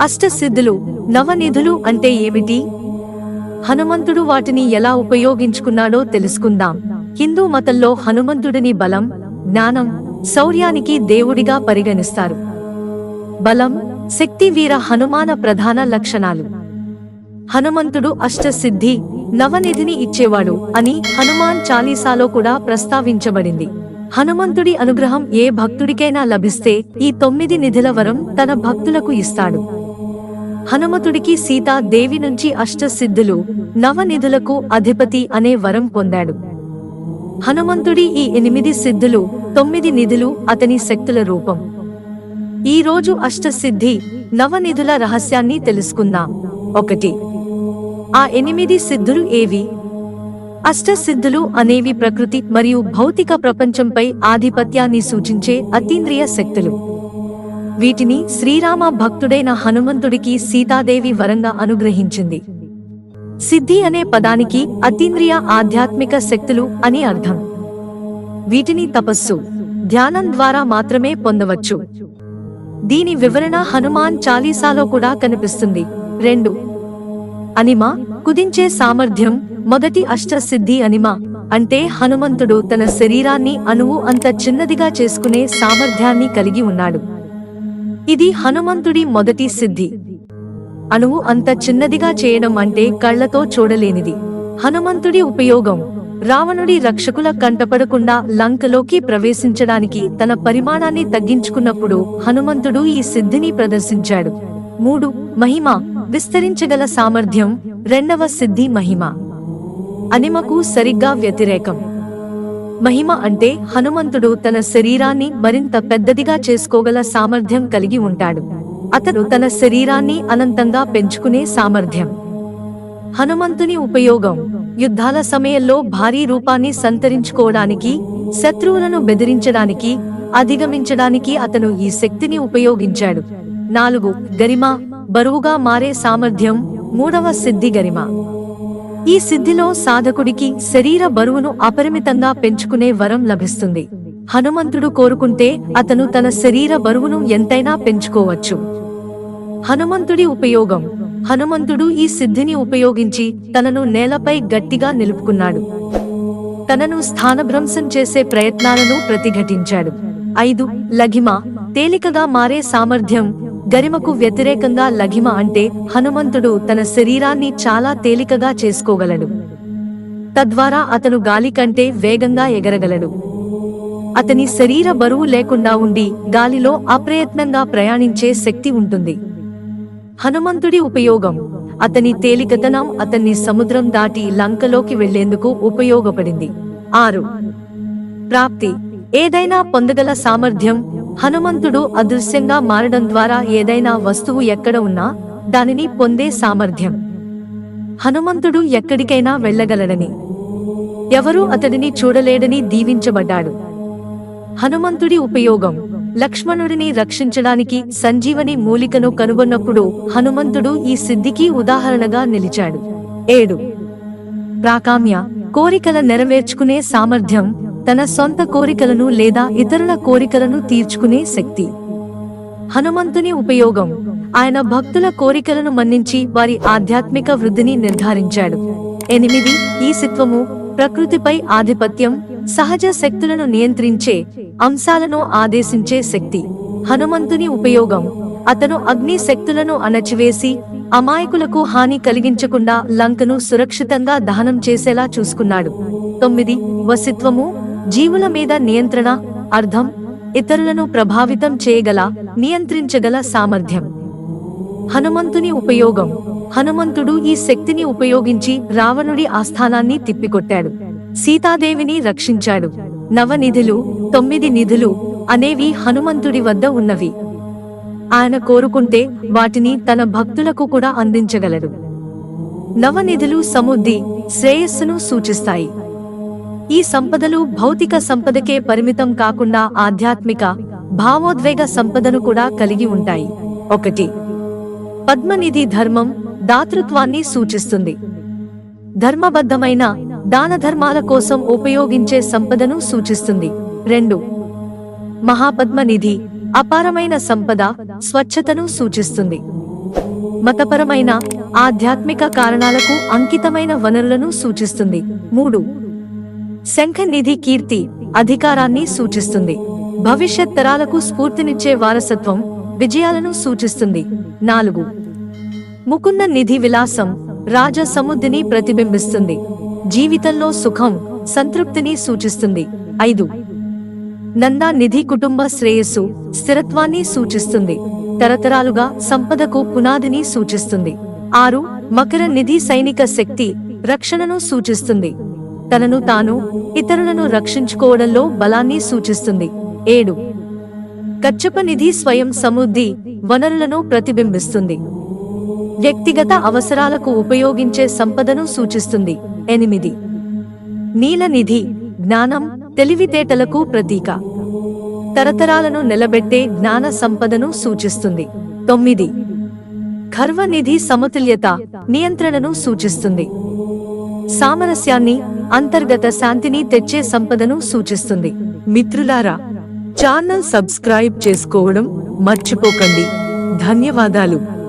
అష్టసిద్ధులు నవనిధులు అంటే ఏమిటి? హనుమంతుడు వాటిని ఎలా ఉపయోగించుకున్నాడో తెలుసుకుందాం. హిందూ మతంలో హనుమంతుడిని బలం జ్ఞానం శౌర్యానికి దేవుడిగా పరిగణిస్తారు. బలం శక్తి వీర హనుమాన ప్రధాన లక్షణాలు. హనుమంతుడు అష్టసిద్ధి నవనిధిని ఇచ్చేవాడు అని హనుమాన్ చాలీసాలో కూడా ప్రస్తావించబడింది. హనుమంతుడి అనుగ్రహం ఏ భక్తుడికైనా లభిస్తే ఈ తొమ్మిది నిధుల వరం తన భక్తులకు ఇస్తాడు. హనుమతుడికి సీతా దేవి నుంచి అష్టసిద్ధులు నవనిధులకు అధిపతి అనే వరం పొందాడు. హనుమంతుడి ఈ ఎనిమిది సిద్ధులు తొమ్మిది నిధులు అతని శక్తుల రూపం. ఈ రోజు అష్టసిద్ధి నవనిధుల రహస్యాన్ని తెలుసుకుందాం. ఒకటి. ఆ ఎనిమిది సిద్ధులు ఏవి? అష్టసిద్ధులు అనేవి ప్రకృతి మరియు భౌతిక ప్రపంచంపై ఆధిపత్యాన్ని సూచించే అతీంద్రియ శక్తులు. వీటిని శ్రీరామ భక్తుడైన హనుమంతుడికి సీతాదేవి వరంగా అనుగ్రహించింది. సిద్ధి అనే పదానికి అతీంద్రియ ఆధ్యాత్మిక శక్తులు అని అర్థం. వీటిని తపస్సు ధ్యానం ద్వారా మాత్రమే పొందవచ్చు. దీని వివరణ హనుమాన్ చాలీసాలో కూడా కనిపిస్తుంది. రెండు. అనిమ కుదించే సామర్థ్యం మొదటి అష్టసిద్ధి అనిమ అంటే హనుమంతుడు తన శరీరాన్ని అణువు అంత చిన్నదిగా చేసుకునే సామర్థ్యాన్ని కలిగి ఉన్నాడు. ఇది హనుమంతుడి మొదటి సిద్ధి. అణువు అంత చిన్నదిగా చేయడం అంటే కళ్ళతో చూడలేనిది. హనుమంతుడి ఉపయోగం రావణుడి రక్షకుల కంటపడకుండా లంకలోకి ప్రవేశించడానికి తన పరిమాణాన్ని తగ్గించుకున్నప్పుడు హనుమంతుడు ఈ సిద్ధిని ప్రదర్శించాడు. మూడు మహిమ విస్తరించగల సామర్థ్యం రెండవ సిద్ధి మహిమ. అనిమకు సరిగ్గా వ్యతిరేకం. మహిమ అంటే హనుమంతుడు తన శరీరాన్ని మరింత పెద్దదిగా చేసుకోగల సామర్థ్యం కలిగి ఉంటాడు. అతను తన శరీరాన్ని అనంతంగా పెంచుకునే సామర్థ్యం. హనుమంతుని ఉపయోగం యుద్ధాల సమయంలో భారీ రూపాన్ని సంతరించుకోవడానికి శత్రువులను బెదిరించడానికి అధిగమించడానికి అతను ఈ శక్తిని ఉపయోగించాడు. నాలుగు గరిమ బరువుగా మారే సామర్థ్యం మూడవ సిద్ధి గరిమ. ఈ సిద్ధిలో సాధకుడికి శరీర బరువును అపరిమితంగా పెంచుకునే వరం లభిస్తుంది. హనుమంతుడు కోరుకుంటే అతను తన శరీర బరువును ఎంతైనా పెంచుకోవచ్చు. హనుమంతుడి ఉపయోగం. హనుమంతుడు ఈ సిద్ధిని ఉపయోగించి తనను నేలపై గట్టిగా నిలుపుకున్నాడు. తనను స్థానభ్రంశం చేసే ప్రయత్నాలను ప్రతిఘటించాడు. ఐదు లఘిమ తేలికగా మారే సామర్థ్యం గరిమకు వ్యతిరేకంగా లఘిమ అంటే హనుమంతుడు తన శరీరాన్ని చాలా తేలికగా చేసుకోగలడు. తద్వారా అతను గాలి కంటే వేగంగా ఎగరగలడు. అతని శరీర బరువు లేకుండా ఉండి గాలిలో అప్రయత్నంగా ప్రయాణించే శక్తి ఉంటుంది. హనుమంతుడి ఉపయోగం అతని తేలికతనం అతన్ని సముద్రం దాటి లంకలోకి వెళ్ళేందుకు ఉపయోగపడింది. ఆరు. ప్రాప్తి ఏదైనా పొందగల సామర్థ్యం హనుమంతుడు అదృశ్యంగా మారడం ద్వారా ఏదైనా వస్తువు ఎక్కడ ఉన్నా దానిని పొందే సామర్థ్యం. హనుమంతుడు ఎక్కడికైనా వెళ్ళగలడని. ఎవరూ అతడిని చూడలేడని దీవించబడ్డాడు. హనుమంతుడి ఉపయోగం లక్ష్మణుడిని రక్షించడానికి సంజీవని మూలికను కనుగొన్నప్పుడు హనుమంతుడు ఈ సిద్ధికి ఉదాహరణగా నిలిచాడు. ఏడు. ప్రాకామ్య కోరికల నెరవేర్చుకునే సామర్థ్యం తన సొంత కోరికలను లేదా ఇతరుల కోరికలను తీర్చుకునే శక్తి. హనుమంతుని ఉపయోగం. ఆయన భక్తుల కోరికలను మన్నించి వారి ఆధ్యాత్మిక వృద్ధిని నిర్ధారించాడు. ఎనిమిది ఈ సిత్వము ప్రకృతిపై ఆధిపత్యం సహజ శక్తులను నియంత్రించే అంశాలను ఆదేశించే శక్తి. హనుమంతుని ఉపయోగం. అతను అగ్ని శక్తులను అణచివేసి అమాయకులకు హాని కలిగించకుండా లంకను సురక్షితంగా దహనం చేసేలా చూసుకున్నాడు. తొమ్మిది వసిత్వము జీవుల మీద నియంత్రణ అర్థం ఇతరులను ప్రభావితం చేయగల నియంత్రించగల సామర్థ్యం. హనుమంతుని ఉపయోగం. హనుమంతుడు ఈ శక్తిని ఉపయోగించి రావణుడి ఆస్థానాన్ని తిప్పికొట్టాడు. సీతాదేవిని రక్షించాడు. నవనిధులు తొమ్మిది నిధులు అనేవి హనుమంతుడి వద్ద ఉన్నవి. ఆయన కోరుకుంటే వాటిని తన భక్తులకు కూడా అందించగలడు నవనిధులు సముద్ది శ్రేయస్సును సూచిస్తాయి. ఈ సంపదలు భౌతిక సంపదకే పరిమితం కాకుండా ఆధ్యాత్మిక భావోద్వేగ సంపదను కూడా కలిగి ఉంటాయి. ఒకటి పద్మనిధి ధర్మం దాతృత్వాన్ని సూచిస్తుంది. ధర్మబద్ధమైన దాన ధర్మాల కోసం ఉపయోగించే సంపదను సూచిస్తుంది. రెండు మహాపద్మనిధి అపారమైన సంపద స్వచ్ఛతను సూచిస్తుంది. మతపరమైన ఆధ్యాత్మిక కారణాలకు అంకితమైన వనరులను సూచిస్తుంది. మూడు శంఖనిధి కీర్తి అధికారాన్ని సూచిస్తుంది. భవిష్యత్ తరాలకు స్ఫూర్తినిచ్చే వారసత్వం విజయాలను సూచిస్తుంది. నాలుగు. ముకుంద నిధి విలాసం రాజ సముద్ధిని ప్రతిబింబిస్తుంది. జీవితంలో సుఖం సంతృప్తిని సూచిస్తుంది. ఐదు. నందా నిధి కుటుంబ శ్రేయస్సు స్థిరత్వాన్ని సూచిస్తుంది. తరతరాలుగా సంపదకు పునాదిని సూచిస్తుంది. ఆరు. మకర నిధి సైనిక శక్తి రక్షణను సూచిస్తుంది. తనను తాను ఇతరులను రక్షించుకోవడంలో బలాన్ని సూచిస్తుంది. ఏడు. కచ్చప నిధి స్వయం సమృద్ధి వనరులను ప్రతిబింబిస్తుంది. వ్యక్తిగత అవసరాలకు ఉపయోగించే సంపదను సూచిస్తుంది. ఎనిమిది. నీల నిధి జ్ఞానం తెలివితేటలకు ప్రతీక. తరతరాలను నిలబెట్టే జ్ఞాన సంపదను సూచిస్తుంది. తొమ్మిది. ఖర్వ నిధి సమతుల్యత నియంత్రణను సూచిస్తుంది. సామరస్యాన్ని అంతర్గత శాంతిని తెచ్చే సంపదను సూచిస్తుంది. మిత్రులారా ఛానల్ సబ్స్క్రైబ్ చేసుకోవడం మర్చిపోకండి. ధన్యవాదాలు.